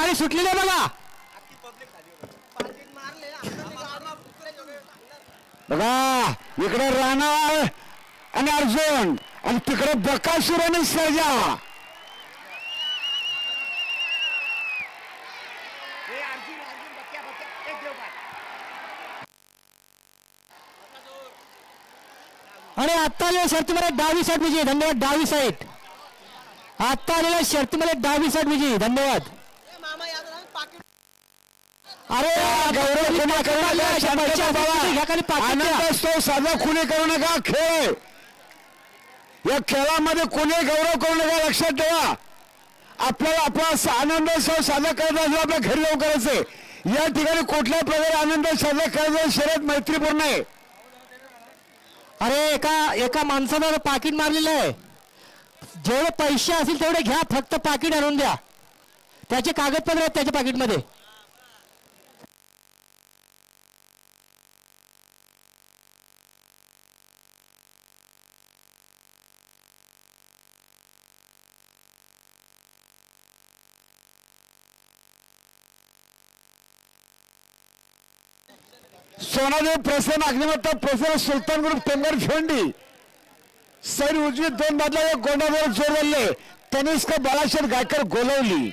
आणि सुटलेले बघा. बघा इकडे राणा आणि अर्जुन आणि तिकडे बकासूर आणि सर्जा. आणि आता आलेल्या शर्तीमध्ये डावी साईड विजयी. धन्यवाद डावी साईड. आता आलेल्या शर्तीमध्ये डावी साईड विजयी. धन्यवाद. अरे गौरव खुना करू नका साजरा कुणी करू नका खेळ. या खेळामध्ये कोणी गौरव करू नका लक्षात ठेवा. आपल्याला आपला स- आनंदोत्सव साजरा करायचा असेल आपल्या घरी जाऊन करायचंय या ठिकाणी कुठल्याही प्रकारे आनंद साजरा करायचा शर्यत मैत्रीपूर्ण आहे. अरे एका एका माणसानं पाकिट मारलेलं आहे. जेवढे पैसे असतील तेवढे घ्या फक्त पाकिट आणून द्या. त्याचे कागदपत्र आहेत त्याच्या पाकिटमध्ये. सोनादेव प्रसन्न अग्निमत्ता प्रसन्न सुलतान ग्रुप टेंबर फेंडी सैर उजवी दोन बाजूला गोंडावर जोर धरले तनिष्क बालाशेठ गायकर गोलवली.